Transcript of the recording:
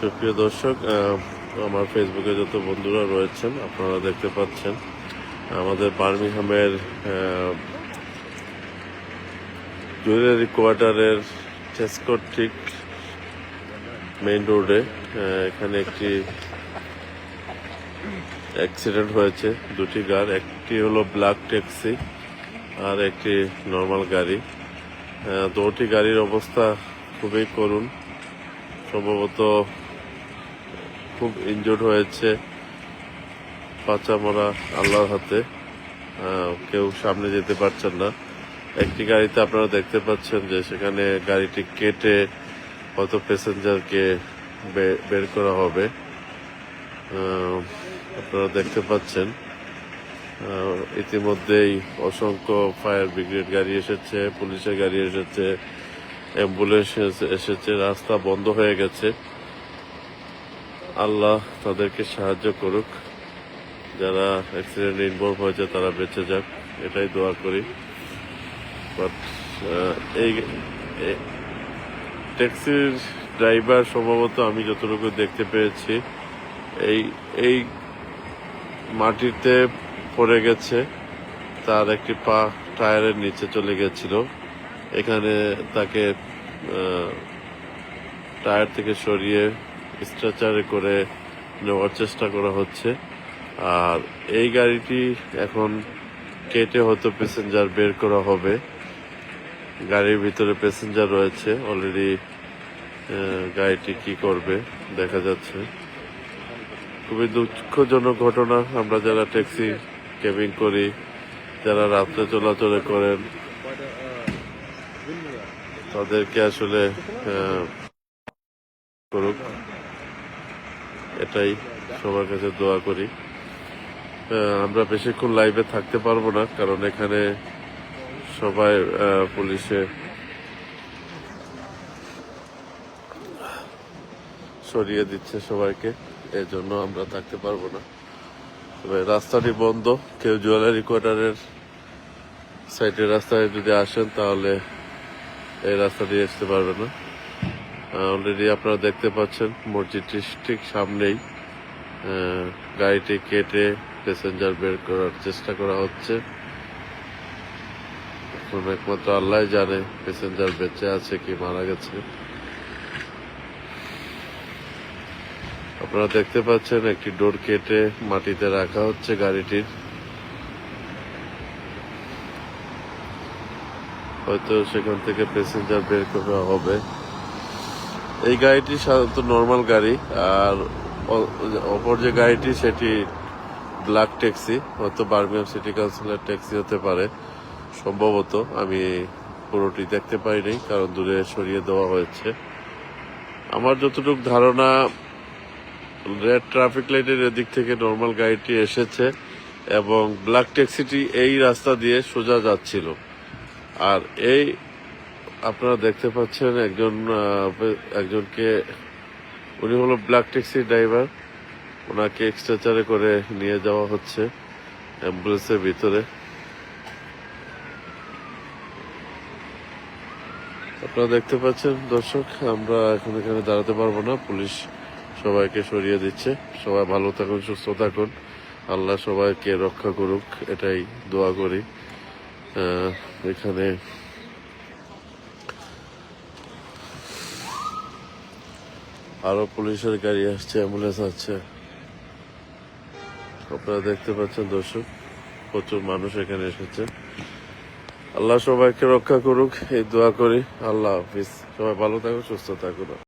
সুপ্রিয় দর্শক আমার ফেসবুকে যত বন্ধুরা রয়েছেন, আপনারা দেখতে পাচ্ছেন, আমাদের বার্মিংহামের জুয়েলারি কোয়ার্টারের চেসকোট ঠিক মেইন রোডে এখানে একটি অ্যাক্সিডেন্ট হয়েছে, দুটি গাড়ি, একটি হলো ব্ল্যাক ট্যাক্সি আর একটি নর্মাল গাড়ি। দুটি গাড়ির অবস্থা খুবই করুণ। সম্ভবত খুব ইনজোর্ড হয়েছে। বাচ্চা মরা আল্লাহর হাতে। কেউ সামনে যেতে পারছেন না। একটি গাড়িতে আপনারা দেখতে পাচ্ছেন যে সেখানে গাড়িটি কেটে হয়তো প্যাসেঞ্জারকে বের করা হবে। আপনারা দেখতে পাচ্ছেন। ইতিমধ্যেই অসংখ্য ফায়ার ব্রিগেড গাড়ি এসেছে, পুলিশের গাড়ি এসেছে, অ্যাম্বুলেন্স এসে- এসেছে, রাস্তা বন্ধ হয়ে গেছে। আল্লাহ তাদেরকে সাহায্য করুক। যারা অ্যাক্সিডেন্টে ইনভলভ হয়েছে, তারা বেঁচে যাক। এটাই দোয়া করি। বাট এই ট্যাক্সির ড্রাইভার সম্ভবত আমি যতটুকু দেখতে পেয়েছি, এই এই মাটিতে পড়ে গেছে। তার একটি পা টায়ারের নিচে চলে গেছিল। এখানে তাকে টায়ার থেকে সরিয়ে স্ট্রেচারে করে নেওয়ার চেষ্টা করা হচ্ছে। আর এই গাড়িটি এখন কেটে হয়তো প্যাসেঞ্জার বের করা হবে। গাড়ির ভিতরে প্যাসেঞ্জার রয়েছে। অলরেডি গাড়িটি কি করবে দেখা যাচ্ছে। খুবই দুঃখজনক ঘটনা। আমরা যারা ট্যাক্সি কেবিং করি, যারা রাত্রে চলাচলে করেন, তাদেরকে আসলে করুক। এটাই সবার কাছে দোয়া করি। আমরা বেশিক্ষণ লাইভে থাকতে পারব না, কারণ এখানে সবাই পুলিশে সরিয়ে দিচ্ছে সবাইকে এর জন্য আমরা থাকতে পারব না। তবে রাস্তাটি বন্ধ, কেউ জুয়েলারি কোয়ার্টারের সাইডের রাস্তায় যদি আসেন, তাহলে এই রাস্তা দিয়ে আসতে পারবে না। অলরেডি আপনারা দেখতে পাচ্ছেন মসজিদটি ঠিক সামনেই গাড়িটি কেটে প্যাসেঞ্জার বের করার চেষ্টা করা হচ্ছে। এখন একমাত্র আল্লাহ জানে প্যাসেঞ্জার বেঁচে আছে কি মারা গেছে। আপনারা দেখতে পাচ্ছেন, একটি ডোর কেটে মাটিতে রাখা হচ্ছে গাড়িটির। হয়তো সেখান থেকে প্যাসেঞ্জার বের করা হবে। এই গাড়িটি সাধারণত নর্মাল গাড়ি, আর অপর যে গাড়িটি সেটি ব্ল্যাক ট্যাক্সি হয়তো বার্মিয়াম সিটি কাউন্সিলের ট্যাক্সি হতে পারে। সম্ভবত আমি পুরোটি দেখতে পাইনি, কারণ দূরে সরিয়ে দেওয়া হয়েছে। আমার যতটুকু ধারণা রেড ট্রাফিক লাইটের এদিক থেকে নর্মাল গাড়িটি এসেছে, এবং ব্ল্যাক ট্যাক্সিটি এই রাস্তা দিয়ে সোজা যাচ্ছিল। আর এই আপনারা দেখতে পাচ্ছেন একজন একজনকে, উনি হলো ব্ল্যাক ট্যাক্সি ড্রাইভার ওনাকে এক্সট্রেচারে করে নিয়ে যাওয়া হচ্ছে অ্যাম্বুলেন্সের ভিতরে। আপনারা দেখতে পাচ্ছেন দর্শক, আমরা এখন এখানে দাঁড়াতে পারব না। পুলিশ সবাইকে সরিয়ে দিচ্ছে। সবাই ভালো থাকুন, সুস্থ থাকুন। আল্লাহ সবাইকে রক্ষা করুক, এটাই দোয়া করি। এখানে আরও পুলিশের গাড়ি আসছে, অ্যাম্বুলেন্স আসছে। আপনারা দেখতে পাচ্ছেন দর্শক, প্রচুর মানুষ এখানে এসেছে। আল্লাহ সবাইকে রক্ষা করুক, এই দোয়া করি। আল্লাহ হাফিজ। সবাই ভালো থাকুক সুস্থ থাকুন।